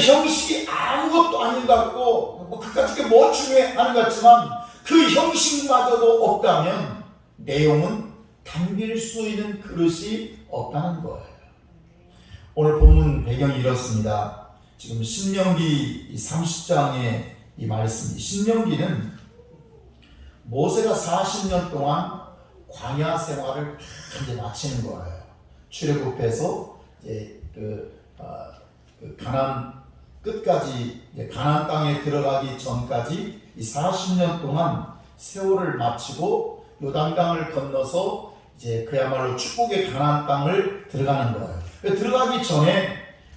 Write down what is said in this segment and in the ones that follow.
형식이 아무것도 아닌 것 같고 뭐 그까짓 게뭐 중요하는 것 같지만 그 형식마저도 없다면 내용은 담길 수 있는 그릇이 없다는 거예요. 오늘 본문 배경이 이렇습니다. 지금 신명기 30장의 이 말씀, 신명기는 모세가 40년 동안 광야 생활을 다 이제 마치는 거예요. 출애굽해서 이제 그, 어, 그 가난 끝까지 가난 땅에 들어가기 전까지 이 40년 동안 세월을 마치고 요단강을 건너서 이제 그야말로 축복의 가난 땅을 들어가는 거예요. 그 들어가기 전에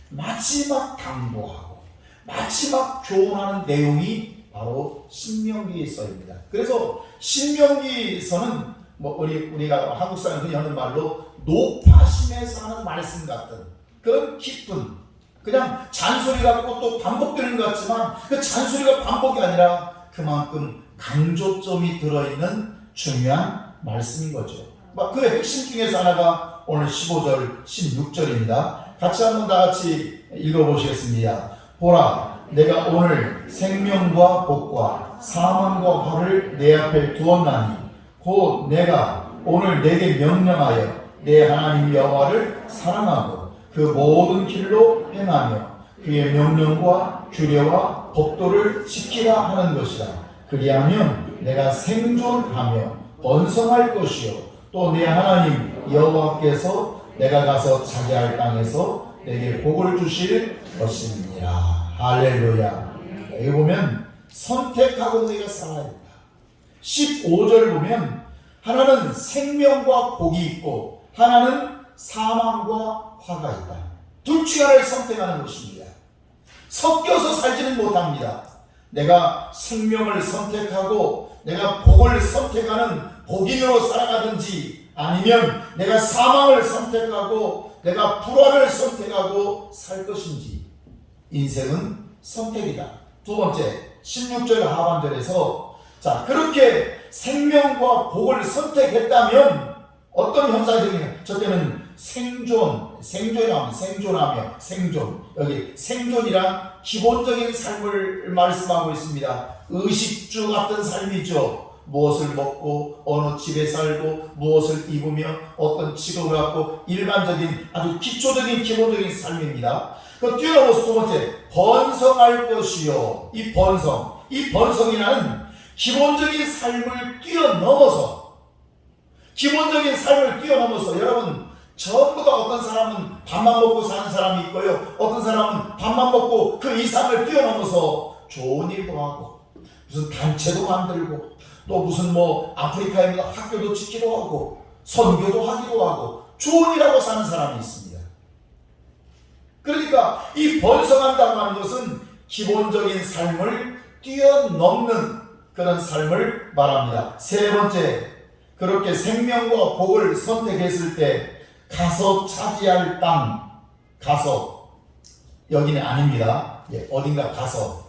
마지막 당부하고 마지막 교훈하는 내용이 바로 신명기에 써입니다. 그래서 신명기서는 뭐 우리 우리가 한국 사람 흔히 하는 말로 높아심에서 하는 말씀 같은 그런 깊은 그냥 잔소리 같고 또 반복되는 것 같지만 그 잔소리가 반복이 아니라 그만큼 강조점이 들어있는 중요한 말씀인 거죠. 막 그 핵심 중에서 하나가 오늘 15절, 16절입니다. 같이 한번 다 같이 읽어보시겠습니다. 보라, 내가 오늘 생명과 복과 사망과 화를 내 앞에 두었나니 곧 내가 오늘 내게 명령하여 내 하나님 여호와를 사랑하고 그 모든 길로 행하며 그의 명령과 규례와 법도를 지키라 하는 것이다. 그리하면 내가 생존하며 번성할 것이요 또 내 하나님 여호와께서 내가 가서 차지할 땅에서 내게 복을 주실 것이니라. 할렐루야. 여기 보면 선택하고 너희가 살아야 된다. 15절 보면 하나는 생명과 복이 있고 하나는 사망과 화가 있다. 둘 중 하나를 선택하는 것입니다. 섞여서 살지는 못합니다. 내가 생명을 선택하고 내가 복을 선택하는 복인으로 살아가든지 아니면 내가 사망을 선택하고 내가 불화를 선택하고 살 것인지 인생은 선택이다. 두 번째 16절 하반절에서 자 그렇게 생명과 복을 선택했다면 어떤 현상이? 저 때는 생존, 생존하며, 생존하며, 생존. 여기 생존이란 기본적인 삶을 말씀하고 있습니다. 의식주 같은 삶이죠. 무엇을 먹고, 어느 집에 살고, 무엇을 입으며, 어떤 직업을 갖고, 일반적인 아주 기초적인 기본적인 삶입니다. 그 뛰어넘어서 두 번째, 번성할 것이요. 이 번성. 이 번성이라는 기본적인 삶을 뛰어넘어서 기본적인 삶을 뛰어넘어서 여러분 전부 다 어떤 사람은 밥만 먹고 사는 사람이 있고요. 어떤 사람은 밥만 먹고 그 이상을 뛰어넘어서 좋은 일도 하고 무슨 단체도 만들고 또 무슨 뭐 아프리카에 있는 학교도 짓기도 하고 선교도 하기도 하고 좋은 일하고 사는 사람이 있습니다. 그러니까 이 번성한다고 하는 것은 기본적인 삶을 뛰어넘는 그런 삶을 말합니다. 세 번째, 그렇게 생명과 복을 선택했을 때 가서 차지할 땅, 가서 여기는 아닙니다. 예, 어딘가 가서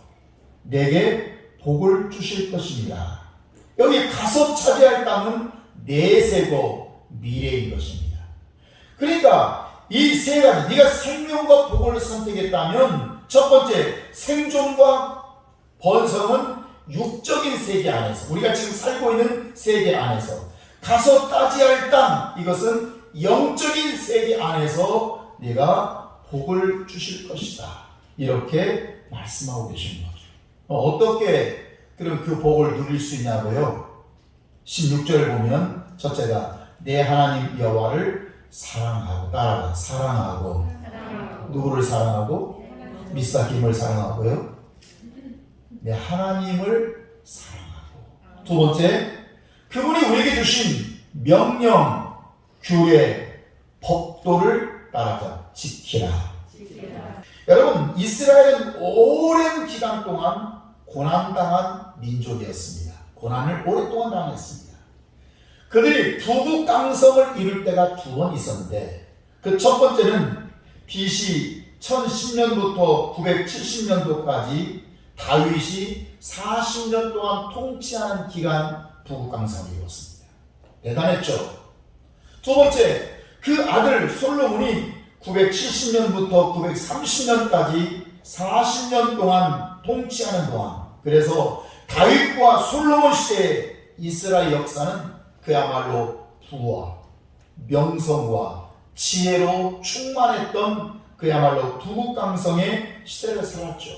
내게 복을 주실 것입니다. 여기 가서 차지할 땅은 내세고 미래인 것입니다. 그러니까 이 세 가지 네가 생명과 복을 선택했다면 첫 번째 생존과 번성은 육적인 세계 안에서 우리가 지금 살고 있는 세계 안에서 가서 따지할 땅 이것은 영적인 세계 안에서 네가 복을 주실 것이다. 이렇게 말씀하고 계신 거죠. 어떻게 그럼 그 복을 누릴 수 있냐고요? 16절 보면 첫째가 내 하나님 여호와를 사랑하고 따라가 사랑하고 누구를 사랑하고 미사김을 사랑하고요. 내 하나님을 사랑하고 두 번째 그분이 우리에게 주신 명령, 규례, 법도를 따라가 지키라. 여러분 이스라엘은 오랜 기간 동안 고난당한 민족이었습니다. 고난을 오랫동안 당했습니다. 그들이 부국강성을 이룰 때가 두 번 있었는데 그 첫 번째는 BC 1010년부터 970년도까지 다윗이 40년 동안 통치하는 기간 부국강성을 이뤘습니다. 대단했죠. 두 번째, 그 아들 솔로몬이 970년부터 930년까지 40년 동안 통치하는 동안 그래서 다윗과 솔로몬 시대의 이스라엘 역사는 그야말로 부와 명성과 지혜로 충만했던 그야말로 부국강성의 시대를 살았죠.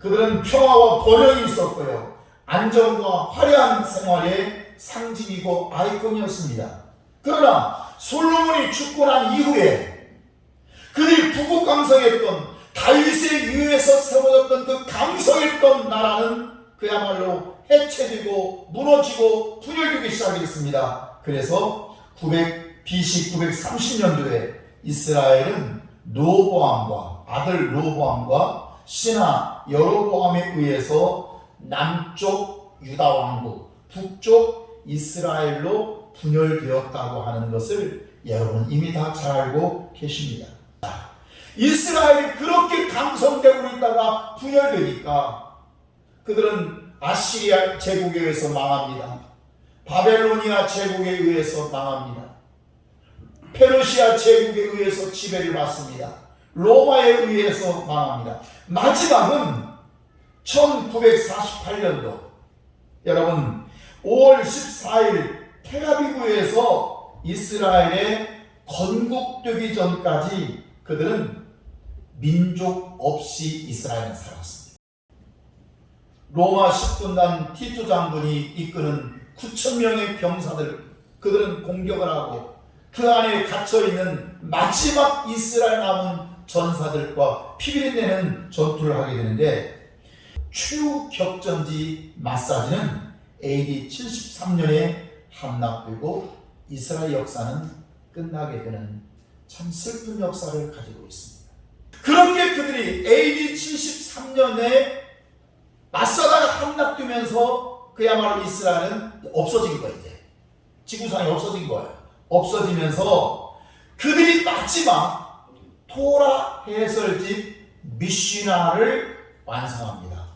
그들은 평화와 번영이 있었고요. 안정과 화려한 생활의 상징이고 아이콘이었습니다. 그러나 솔로몬이 죽고 난 이후에 그들이 부국 강성했던 다윗의 위에서 세워졌던 그 강성했던 나라는 그야말로 해체되고 무너지고 분열되기 시작했습니다. 그래서 900 BC 930년도에 이스라엘은 로보암과 아들 로보암과 신하 여로보암에 의해서 남쪽 유다 왕국, 북쪽 이스라엘로 분열되었다고 하는 것을 여러분 이미 다 잘 알고 계십니다. 이스라엘이 그렇게 강성되고 있다가 분열되니까 그들은 아시리아 제국에 의해서 망합니다. 바벨로니아 제국에 의해서 망합니다. 페르시아 제국에 의해서 지배를 받습니다. 로마에 의해서 망합니다. 마지막은 1948년도 여러분 5월 14일 테라비브에서 이스라엘에 건국되기 전까지 그들은 민족 없이 이스라엘은 살았습니다. 로마 10군단 티투 장군이 이끄는 9천 명의 병사들 그들은 공격을 하고 그 안에 갇혀 있는 마지막 이스라엘 남은 전사들과 피비린내는 전투를 하게 되는데 추격전지 마사지는 AD 73년에 함락되고 이스라엘 역사는 끝나게 되는 참 슬픈 역사를 가지고 있습니다. 그렇게 그들이 AD 73년에 맞서다가 함락되면서 그야말로 이스라엘은 없어진 거예요. 이제. 지구상이 없어진 거예요. 없어지면서 그들이 마지막 토라 해설집 미시나를 완성합니다.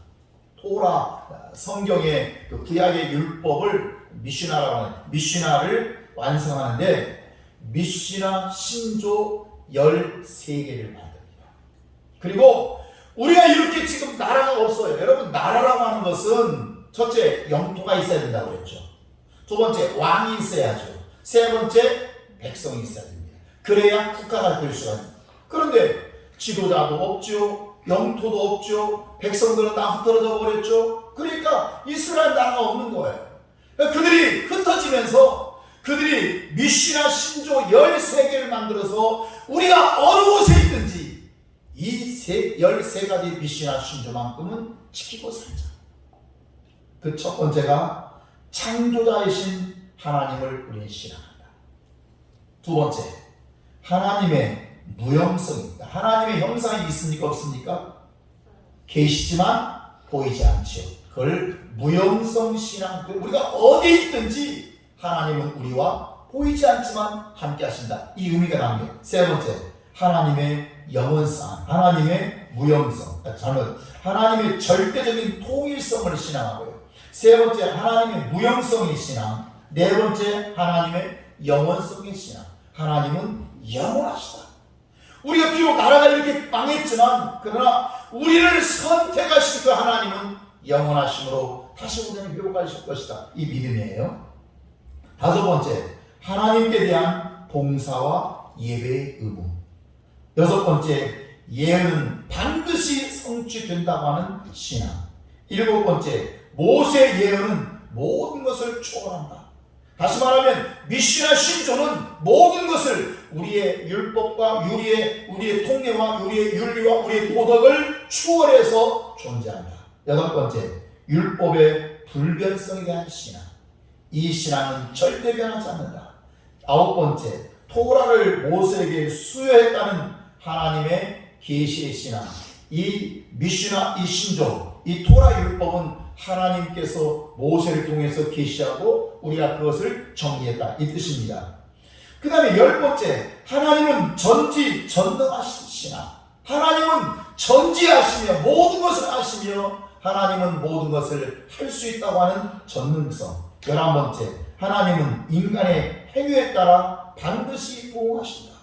토라 성경의 그 구약의 율법을 미시나라고 하는 미시나를 완성하는데 미시나 신조 13개를 만듭니다. 그리고 우리가 이렇게 지금 나라가 없어요. 여러분 나라라고 하는 것은 첫째 영토가 있어야 된다고 그랬죠. 두 번째 왕이 있어야죠. 세 번째 백성이 있어야 됩니다. 그래야 국가가 될 수가 있습니다. 그런데 지도자도 없죠. 영토도 없죠. 백성들은 다 흩어져 버렸죠. 그러니까 이스라엘 나라가 없는 거예요. 그들이 흩어지면서 그들이 미시나 신조 13개를 만들어서 우리가 어느 곳에 있든지 이 세, 13가지 미시나 신조만큼은 지키고 살자. 그 첫 번째가 창조자이신 하나님을 우리는 신앙한다. 두 번째, 하나님의 무형성입니다. 하나님의 형상이 있습니까? 없습니까? 계시지만 보이지 않죠. 그걸 무형성 신앙. 우리가 어디 있든지 하나님은 우리와 보이지 않지만 함께 하신다. 이 의미가 담겨. 세 번째, 하나님의 영원성, 하나님의 무형성. 아, 잘못. 하나님의 절대적인 통일성을 신앙하고요. 세 번째, 하나님의 무형성의 신앙. 네 번째, 하나님의 영원성의 신앙. 하나님은 영원하시다. 우리가 비록 나라가 이렇게 망했지만, 그러나 우리를 선택하신 그 하나님은 영원하심으로 다시 우리는 회복하실 것이다. 이 믿음이에요. 다섯 번째, 하나님께 대한 봉사와 예배의 의무. 여섯 번째, 예언은 반드시 성취된다고 하는 신앙. 일곱 번째, 모세 예언은 모든 것을 초월한다. 다시 말하면 미시나 신조는 모든 것을 우리의 율법과 우리의 우리의 통례와 우리의 윤리와 우리의 도덕을 추월해서 존재한다. 여덟 번째, 율법의 불변성에 대한 신앙. 이 신앙은 절대 변하지 않는다. 아홉 번째, 토라를 모세에게 수여했다는 하나님의 계시의 신앙. 이 미시나 이 신조, 이 토라 율법은 하나님께서 모세를 통해서 계시하고 우리가 그것을 정리했다 이 뜻입니다. 그 다음에 열 번째 하나님은 전지 전능하신 신앙. 하나님은 전지하시며 모든 것을 아시며 하나님은 모든 것을 할 수 있다고 하는 전능성. 열한 번째 하나님은 인간의 행위에 따라 반드시 보호하신다.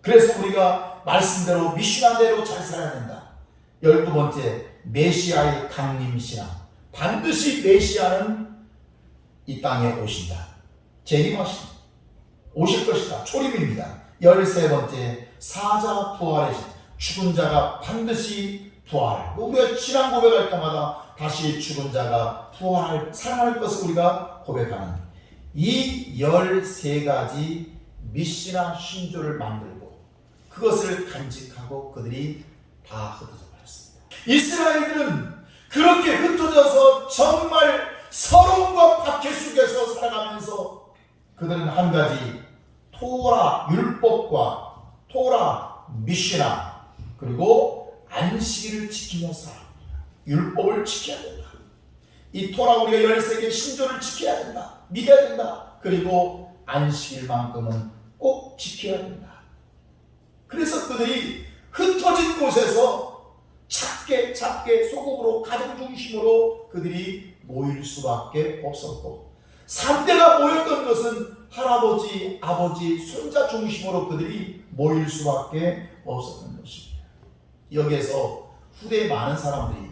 그래서 우리가 말씀대로 미시나대로 잘 살아야 된다. 열두 번째 메시아의 강림 신앙. 반드시 메시아는 이 땅에 오신다. 재림하신 오실 것이다. 초림입니다. 열세 번째 사자 부활의 신. 죽은 자가 반드시 부활. 우리가 신앙 고백할 때마다 다시 죽은 자가 부활, 살아날 것을 우리가 고백하는 이 열세 가지 미시나 신조를 만들고 그것을 간직하고 그들이 다 흩어져 버렸습니다. 이스라엘들은 그렇게 흩어져서 정말 서러움과 박해 속에서 살아가면서 그들은 한 가지 토라 율법과 토라 미시나 그리고 안식일을 지키며 살아갑니다. 율법을 지켜야 된다. 이 토라 우리가 13개 신조를 지켜야 된다. 믿어야 된다. 그리고 안식일만큼은 꼭 지켜야 된다. 그래서 그들이 흩어진 곳에서 작게 작게 소극으로 가정 중심으로 그들이 모일 수밖에 없었고 3대가 모였던 것은 할아버지, 아버지, 손자 중심으로 그들이 모일 수밖에 없었던 것입니다. 여기에서 후대에 많은 사람들이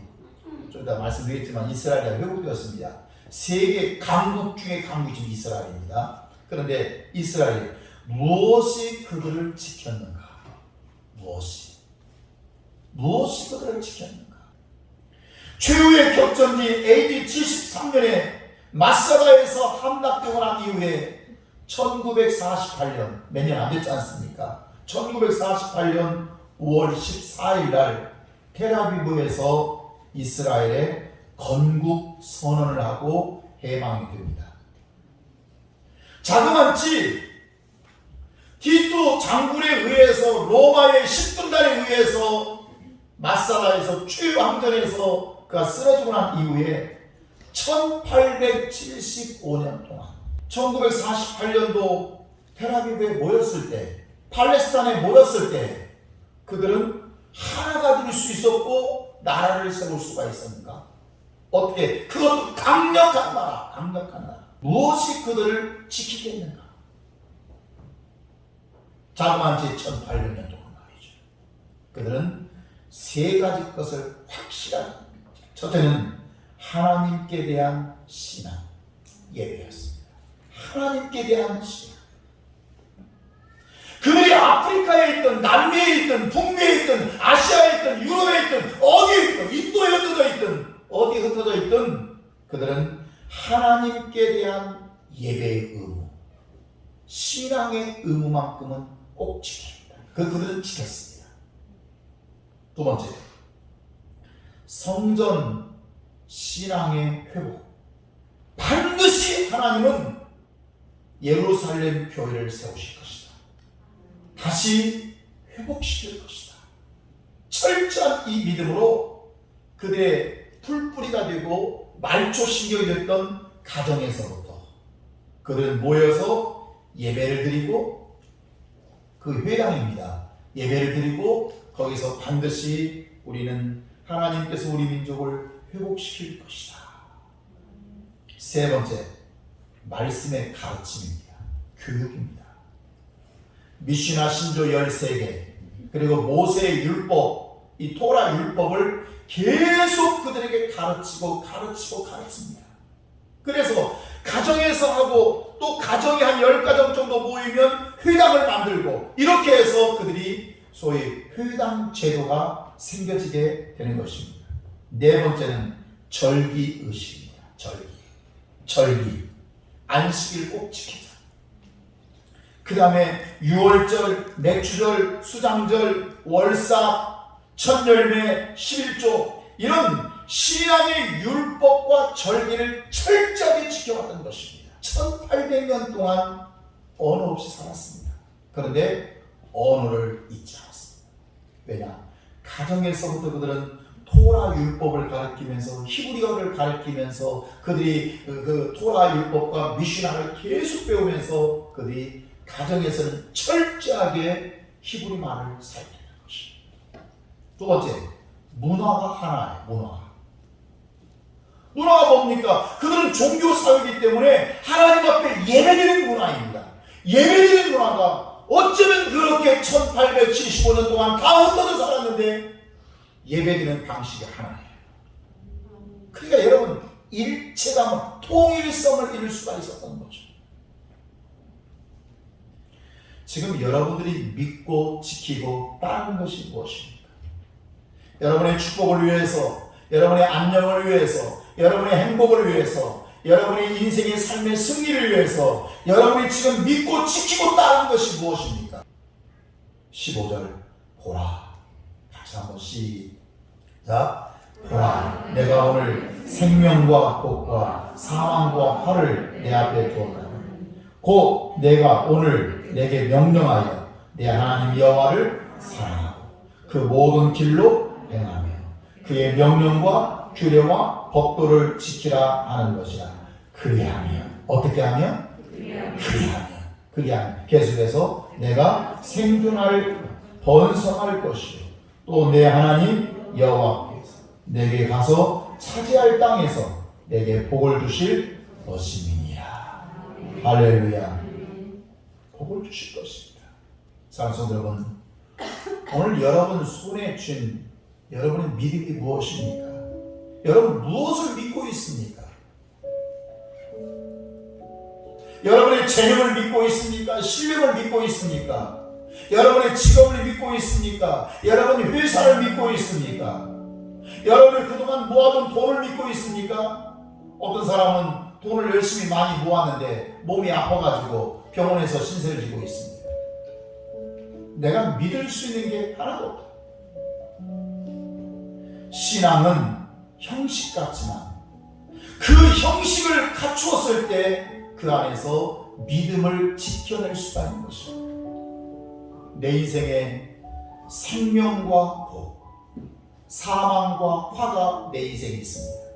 좀 이따 말씀드리겠지만 이스라엘이 회복되었습니다. 세계 강국 중에 강국이 지금 이스라엘입니다. 그런데 이스라엘 무엇이 그들을 지켰는가? 무엇이? 무엇이 그들을 지켰는가? 최후의 격전지 AD 73년에 마사다에서 함락되고 난 이후에 1948년 몇 년 안 됐지 않습니까? 1948년 5월 14일 날 테라비브에서 이스라엘의 건국 선언을 하고 해방이 됩니다. 자그만치 티투 장군에 의해서 로마의 식군단에 의해서 마사다에서 최왕전에서 그가 쓰러지고 난 이후에 1875년 동안 1948년도 테라비브에 모였을 때 팔레스타인에 모였을 때 그들은 하나가 될 수 있었고 나라를 세울 수가 있었는가? 어떻게? 그것도 강력한 나라, 강력한 나라. 무엇이 그들을 지키겠는가? 자그만치 1800년 동안 말이죠. 그들은 세 가지 것을 확실하게 첫째는 하나님께 대한 신앙, 예배였습니다. 하나님께 대한 신앙. 그들이 아프리카에 있든 남미에 있든 북미에 있든 아시아에 있든 유럽에 있든 어디에 있든 인도에 흩어져 있든 어디에 흩어져 있든 그들은 하나님께 대한 예배의 의무, 신앙의 의무만큼은 꼭 지킵니다. 그 그들은 지켰습니다. 두 번째, 성전 신앙의 회복. 반드시 하나님은 예루살렘 교회를 세우실 것이다. 다시 회복시킬 것이다. 철저한 이 믿음으로 그들의 풀뿌리가 되고 말초신경이 됐던 가정에서부터 그들은 모여서 예배를 드리고 그 회당입니다. 예배를 드리고 거기서 반드시 우리는 하나님께서 우리 민족을 회복시킬 것이다. 세 번째, 말씀의 가르침입니다. 교육입니다. 미시나 신조 13개, 그리고 모세의 율법, 이 토라 율법을 계속 그들에게 가르치고 가르치고 가르칩니다. 그래서 가정에서 하고 또 가정이 한 10가정 정도 모이면 회당을 만들고 이렇게 해서 그들이 소위 회당 제도가 생겨지게 되는 것입니다. 네 번째는 절기 의식입니다. 절기. 절기. 안식일 꼭 지키자. 그 다음에 6월절, 맥주절, 수장절, 월사, 첫열매, 11조 이런 신앙의 율법과 절기를 철저하게 지켜왔던 것입니다. 1800년 동안 언어 없이 살았습니다. 그런데 언어를 잊지 않았습니다. 왜냐? 가정에서부터 그들은 토라 율법을 가르치면서 히브리어를 가르치면서 그들이 그, 그 토라 율법과 미시나를 계속 배우면서 그들이 가정에서는 철저하게 히브리 말을 사용하는 것입니다. 두 번째, 문화가 하나예요. 문화. 문화가 뭡니까? 그들은 종교 사회이기 때문에 하나님 앞에 예배드리는 문화입니다. 예배드리는 문화가 어쩌면 그렇게 1875년 동안 다 흩어져 살았는데 예배드리는 방식이 하나예요. 그러니까 여러분 일체감 통일성을 이룰 수가 있었던 거죠. 지금 여러분들이 믿고 지키고 따르는 것이 무엇입니까? 여러분의 축복을 위해서, 여러분의 안녕을 위해서, 여러분의 행복을 위해서, 여러분의 인생의 삶의 승리를 위해서 여러분이 지금 믿고 지키고 따르는 것이 무엇입니까? 15절 보라 같이 한번 시작 보라 내가 오늘 생명과 복과 사망과 화를 내 앞에 두었다 곧 내가 오늘 내게 명령하여 내 하나님 여호와를 사랑하고 그 모든 길로 행하며 그의 명령과 규례와 법도를 지키라 하는 것이라. 그리하면 어떻게 하면? 그리하면 그리하면. 계속해서 내가 생존할 번성할 것이요. 또 내 하나님 여호와께서 내게 가서 차지할 땅에서 내게 복을 주실 것임이니라 할렐루야 복을 주실 것입니다 사랑하는 여러분 오늘 여러분 손에 쥔 여러분의 믿음이 무엇입니까? 여러분 무엇을 믿고 있습니까? 여러분의 재능을 믿고 있습니까? 실력을 믿고 있습니까? 여러분의 직업을 믿고 있습니까? 여러분의 회사를 믿고 있습니까? 여러분이 그동안 모아둔 돈을 믿고 있습니까? 어떤 사람은 돈을 열심히 많이 모았는데 몸이 아파가지고 병원에서 신세를 지고 있습니다. 내가 믿을 수 있는 게 하나도 없다. 신앙은 형식 같지만 그 형식을 갖추었을 때 그 안에서 믿음을 지켜낼 수가 있는 것입니다. 내 인생에 생명과 복, 사망과 화가 내 인생에 있습니다.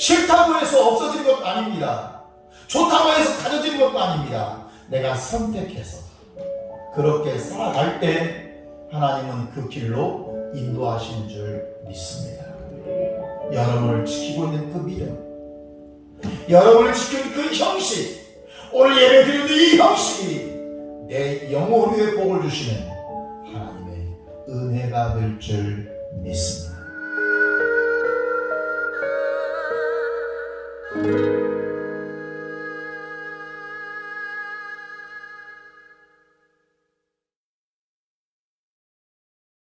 싫다고 해서 없어진 것도 아닙니다. 좋다고 해서 가져진 것도 아닙니다. 내가 선택해서 그렇게 살아갈 때 하나님은 그 길로 인도하시는 줄 믿습니다. 여러분을 지키고 있는 그 믿음, 여러분을 지키는 그 형식, 오늘 예배 드리는 이 형식이 내 영혼 위에 복을 주시는 하나님의 은혜가 될 줄 믿습니다. thank you